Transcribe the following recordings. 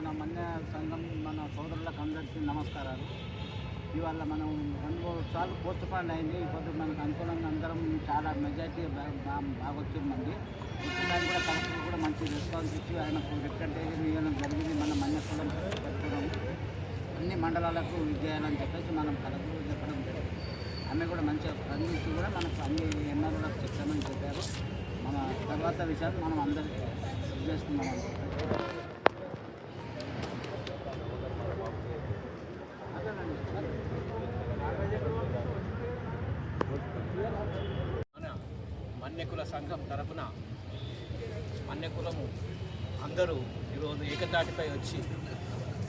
మన మన్య సంఘం మన సోదరులకు అందరికీ నమస్కారాలు. ఇవాళ మనం రెండు మూడు సార్లు పోస్ట్ పాండ్ అయింది. ఇప్పుడు మనకు అనుకూలంగా అందరం చాలా మెజార్టీ బాగా వచ్చిందండి. వచ్చిందని కూడా కలెక్టర్ కూడా మంచి రెస్పాన్స్ ఇచ్చి ఆయనకు రిప్రజెంటేషన్ ఇవ్వడం జరిగింది. మన మన్యకులం పెట్టుకోవడం అన్ని మండలాలకు విద్యాలని చెప్పేసి మనం కలెక్టర్ చెప్పడం జరిగింది. ఆమె కూడా మంచిగా స్పందించి కూడా మనకు అన్ని ఎన్ఆర్లకు చెప్తామని చెప్పారు. మన తర్వాత విషయాలు మనం అందరికీ చేసుకున్నాం అన్యకుల సంఘం తరపున మన్యకులము అందరూ ఈరోజు ఏకతాటిపై వచ్చి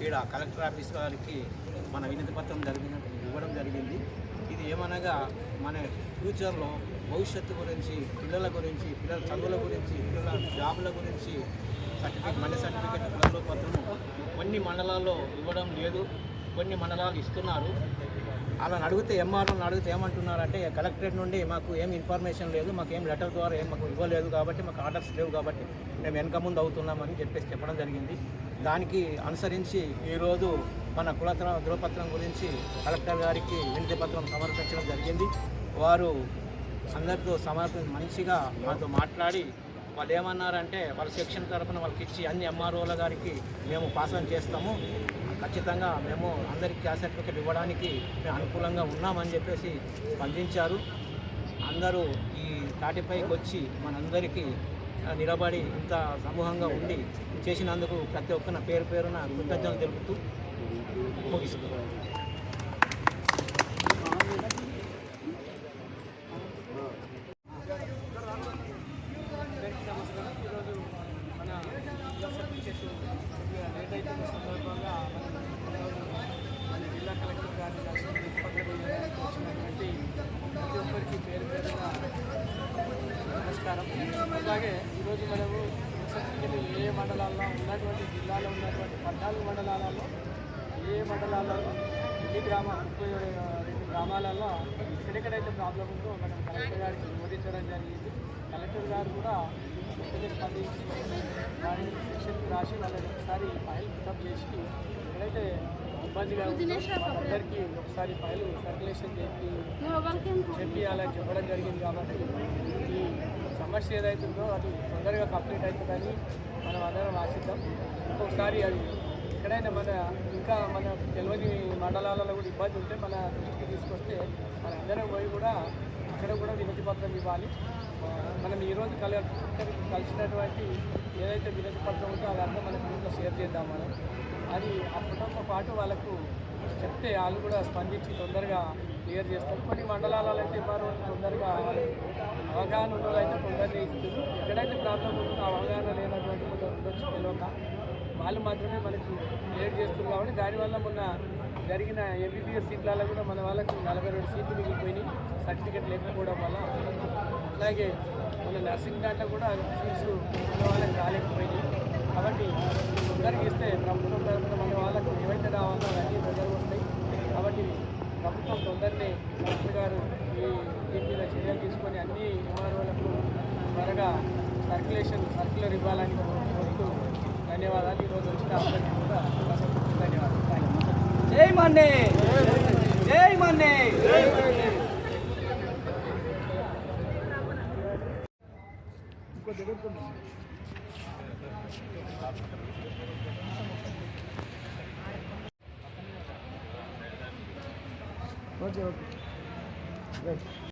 ఈడ కలెక్టర్ ఆఫీస్ వారికి మన వినతి పత్రం జరిగిన ఇవ్వడం జరిగింది. ఇది ఏమనగా మన ఫ్యూచర్లో భవిష్యత్తు గురించి పిల్లల గురించి పిల్లల చదువుల గురించి పిల్లల జాబుల గురించి సర్టిఫికేట్ మండల సర్టిఫికేట్ ప్రజల పత్రము కొన్ని మండలాల్లో ఇవ్వడం లేదు. కొన్ని మండలాలు ఇస్తున్నారు. అలా అడిగితే ఎంఆర్ఓని అడిగితే ఏమంటున్నారంటే కలెక్టరేట్ నుండి మాకు ఏం ఇన్ఫర్మేషన్ లేదు మాకు ఏం లెటర్ ద్వారా ఏం మాకు ఇవ్వలేదు కాబట్టి మాకు ఆర్డర్స్ లేవు కాబట్టి మేము వెనక ముందు అవుతున్నామని చెప్పేసి చెప్పడం జరిగింది. దానికి అనుసరించి ఈరోజు మన కులత్ర ధృవపత్రం గురించి కలెక్టర్ గారికి వినతి పత్రం సమర్పించడం జరిగింది. వారు అందరితో సమర్పి మంచిగా మాతో మాట్లాడి వాళ్ళు ఏమన్నారంటే వాళ్ళ సెక్షన్ తరఫున వాళ్ళకి ఇచ్చి అన్ని ఎంఆర్ఓల గారికి మేము పాస్ ఆన్ చేస్తాము. ఖచ్చితంగా మేము అందరికీ క్యాస్ట్ సర్టిఫికేట్ ఇవ్వడానికి మేము అనుకూలంగా ఉన్నామని చెప్పేసి స్పందించారు. అందరూ ఈ తాటిపైకి వచ్చి మనందరికీ నిలబడి ఇంత సమూహంగా ఉండి చేసినందుకు ప్రతి ఒక్కన పేరు పేరున కృతజ్ఞతలు తెలుపుతూ ముగిస్తున్నాం అందరికీ నమస్కారం ఈరోజు మన జిల్లా కొద్దిగా లేట్ అయిపోయిన సందర్భంగా మన జిల్లా కలెక్టర్ గారిని కలిసి వచ్చినటువంటి ప్రతి ఒక్కరికి పేరు పేరుగా నమస్కారం అలాగే ఈరోజు మనము ఏ మండలాల్లో ఉన్నటువంటి జిల్లాలో ఉన్నటువంటి పద్నాలుగు మండలాలలో ఏ మండలాలలో ఎన్ని గ్రామ ముప్పై రెండు గ్రామాలలో ఎక్కడెక్కడైతే ప్రాబ్లం ఉందో మనం కలెక్టర్ గారికి వివరించడం జరిగింది. కలెక్టర్ గారు కూడా వెంటనే స్పందించి దాని సెక్షన్కి రాసి వాళ్ళని ఒకసారి ఫైల్ పికప్ చేసి ఎక్కడైతే ఇబ్బందిగా అందరికీ ఒకసారి ఫైల్ సర్క్యులేషన్ చేసి చెప్పియాలని చెప్పడం జరిగింది కాబట్టి ఈ సమస్య ఏదైతుందో అది తొందరగా కంప్లీట్ అవుతుందని మనం అందరం ఆశిద్దాం. ఇంకొకసారి అది ఎక్కడైనా మన ఇంకా మన తెలియని మండలాలలో కూడా ఇబ్బంది ఉంటే మన దృష్టికి తీసుకొస్తే మన అందరం పోయి కూడా అక్కడ కూడా వినతి పత్రం ఇవ్వాలి. మనం ఈరోజు కలెక్టర్ కలిసినటువంటి ఏదైతే వినతి పత్రం ఉందో అదంతా మన గ్రూప్లో షేర్ చేద్దాం మనం. అది ఆ ఫోటోతో పాటు వాళ్ళకు చెప్తే వాళ్ళు కూడా స్పందించి తొందరగా క్లియర్ చేస్తారు. కొన్ని మండలాలలో అయితే వారు తొందరగా అవగాహన ఉన్న అయితే తొందరగా ఇస్తారు. ఎక్కడైతే ప్రాబ్లం ఉంటుందో అవగాహన లేనటువంటి ఉండొచ్చు తెలియక వాళ్ళు మాత్రమే మనకి లేట్ చేస్తుంది కాబట్టి దానివల్ల మొన్న జరిగిన ఎంబీబీఎస్ సీట్లలో కూడా మన వాళ్ళకు నలభై రెండు సీట్లు మిగిలిపోయినాయి. సర్టిఫికెట్ లేకపోవడం వల్ల అలాగే మన నర్సింగ్ దాంట్లో కూడా సీట్స్ మన వాళ్ళకి రాలేకపోయింది కాబట్టి తొందరగా ఇస్తే ప్రభుత్వం తరఫున మన వాళ్ళకు ఏవైతే రావాలో అవన్నీ తొందరగా వస్తాయి. కాబట్టి ప్రభుత్వం తొందరనే కలెక్టర్ గారు ఈ దీని మీద చర్యలు తీసుకొని అన్ని ఎంఆర్ఓలకు త్వరగా సర్క్యులేషన్ సర్క్యులర్ ఇవ్వాలని కోరుతూ ధన్యవాదాలు. ఈరోజు వచ్చిన అందరికీ కూడా ధన్యవాదాలు. థ్యాంక్ యూ జై మన్నే! జై మన్నే ఓకే ఓకే